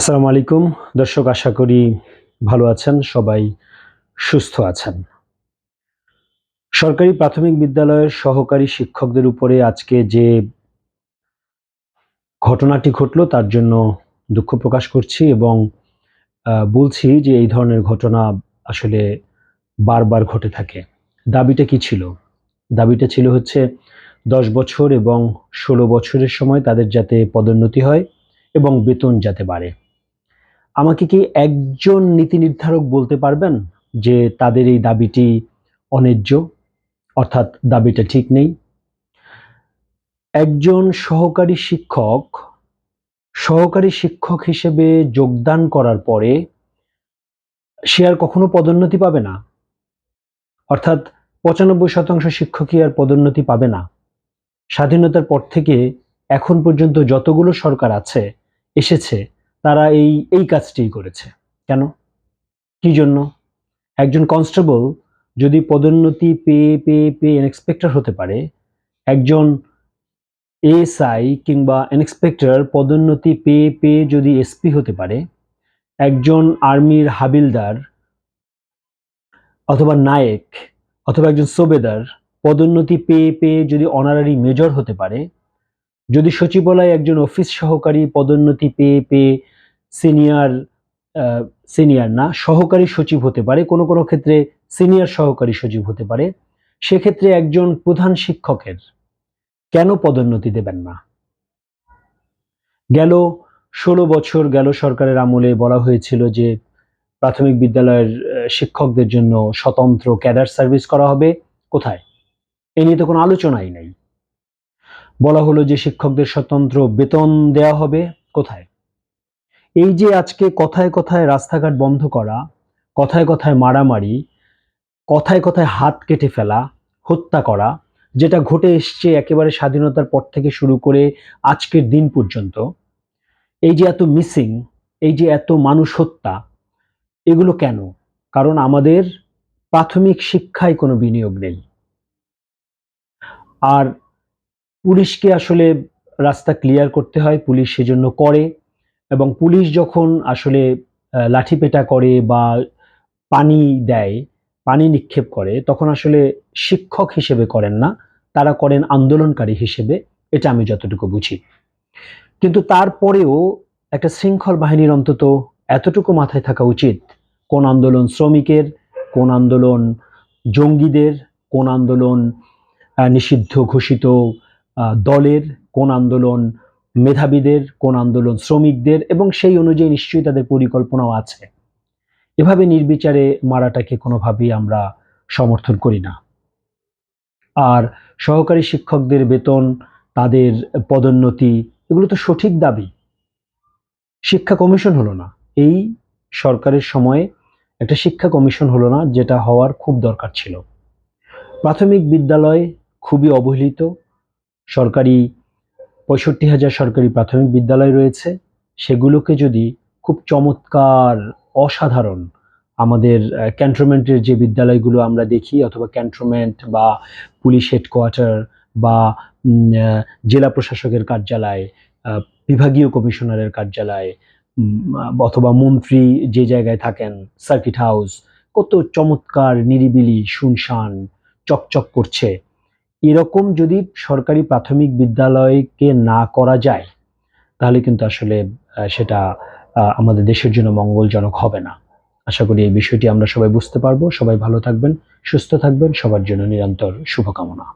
আসসালামু আলাইকুম। দর্শক, আশা করি ভালো আছেন, সবাই সুস্থ আছেন। সরকারি প্রাথমিক বিদ্যালয়ের সহকারী শিক্ষকদের উপরে আজকে যে ঘটনাটি ঘটলো, তার জন্য দুঃখ প্রকাশ করছি এবং বলছি যে এই ধরনের ঘটনা আসলে বারবার ঘটে থাকে। দাবিটা কি ছিল? দাবিটা ছিল হচ্ছে দশ বছর এবং ষোলো বছরের সময় তাদের যাতে পদোন্নতি হয় এবং বেতন যাতে বাড়ে। আমাকে কি একজন নীতি নির্ধারক বলতে পারবেন যে তাদের এই দাবিটি অন্যায্য? অর্থাৎ দাবিটা ঠিক নেই। একজন সহকারী শিক্ষক সহকারী শিক্ষক হিসেবে যোগদান করার পরে সে আর কখনো পদোন্নতি পাবে না। অর্থাৎ পঁচানব্বই শতাংশ শিক্ষকই আর পদোন্নতি পাবে না। স্বাধীনতার পর থেকে এখন পর্যন্ত যতগুলো সরকার আছে, এসেছে তারা এই এই কাজটিই করেছে। কেন? কি জন্য? একজন কনস্টেবল যদি পদোন্নতি পেয়ে পেয়ে পেয়ে ইন্সপেক্টর হতে পারে, একজন এএসআই কিংবা ইন্সপেক্টর পদোন্নতি পেয়ে পেয়ে যদি এসপি হতে পারে, একজন আর্মির হাবিলদার অথবা নায়েক অথবা একজন সোবেদার পদোন্নতি পেয়ে পেয়ে যদি অনারারি মেজর হতে পারে, যদি সচিবালয়ে একজন অফিস সহকারী পদোন্নতি পেয়ে পেয়ে সিনিয়র সিনিয়র না, সহকারী সচিব হতে পারে। কোনো কোনো ক্ষেত্রে সিনিয়র সহকারী সচিব হতে পারে। সেক্ষেত্রে একজন প্রধান শিক্ষকের কেন পদোন্নতি দেবেন না? গেল ষোলো বছর গেল সরকারের আমলে বলা হয়েছিল যে প্রাথমিক বিদ্যালয়ের শিক্ষকদের জন্য স্বতন্ত্র ক্যাডার সার্ভিস করা হবে। কোথায়? এ নিয়ে তো কোনো আলোচনাই নাই। বলা হলো যে শিক্ষকদের স্বতন্ত্র বেতন দেওয়া হবে। কোথায়? এই যে আজকে কথায় কথায় রাস্তাঘাট বন্ধ করা, কথায় কথায় মারামারি, কথায় কথায় হাত কেটে ফেলা, হত্যা করা, যেটা ঘটে এসছে একেবারে স্বাধীনতার পর থেকে শুরু করে আজকের দিন পর্যন্ত, এই যে এত মিসিং এই যে এত মানুষ হত্যা, এগুলো কেন? কারণ আমাদের প্রাথমিক শিক্ষায় কোনো বিনিয়োগ নেই। আর পুলিশকে আসলে রাস্তা ক্লিয়ার করতে হয়, পুলিশ সেজন্য করে এবং পুলিশ যখন আসলে লাঠিপেটা করে বা পানি দেয়, পানি নিক্ষেপ করে, তখন আসলে শিক্ষক হিসেবে করেন না, তারা করেন আন্দোলনকারী হিসেবে, এটা আমি যতটুকু বুঝি। কিন্তু তারপরেও একটা শৃঙ্খল বাহিনীর অন্তত এতটুকু মাথায় থাকা উচিত, কোন আন্দোলন শ্রমিকের, কোন আন্দোলন জঙ্গিদের, কোন আন্দোলন নিষিদ্ধ ঘোষিত দলের, কোন আন্দোলন মেধাবীদের, কোন আন্দোলন শ্রমিকদের এবং সেই অনুযায়ী নিশ্চয়ই তাদের পরিকল্পনাও আছে। এভাবে নির্বিচারে মারাটাকে কোনোভাবেই আমরা সমর্থন করি না। আর সহকারী শিক্ষকদের বেতন, তাদের পদোন্নতি, এগুলো তো সঠিক দাবি। শিক্ষা কমিশন হলো না। এই সরকারের সময়ে একটা শিক্ষা কমিশন হলো না, যেটা হওয়ার খুব দরকার ছিল। প্রাথমিক বিদ্যালয় খুবই অবহেলিত। সরকারি পঁয়ষট্টি হাজার সরকারি প্রাথমিক বিদ্যালয় রয়েছে। সেগুলোকে যদি খুব চমৎকার, অসাধারণ আমাদের ক্যান্টনমেন্টের যে বিদ্যালয়গুলো আমরা দেখি, অথবা ক্যান্টনমেন্ট বা পুলিশ হেডকোয়ার্টার বা জেলা প্রশাসকের কার্যালয় বিভাগীয় কমিশনারের কার্যালয় অথবা মন্ত্রী যে জায়গায় থাকেন, সার্কিট হাউস, কত চমৎকার, নিরিবিলি, শুনশান, চকচক করছে। এরকম যদি সরকারি প্রাথমিক বিদ্যালয়কে না করা যায়, তাহলে কিন্তু আসলে সেটা আমাদের দেশের জন্য মঙ্গলজনক হবে না। আশা করি এই বিষয়টি আমরা সবাই বুঝতে পারব। সবাই ভালো থাকবেন, সুস্থ থাকবেন। সবার জন্য নিরন্তর শুভকামনা।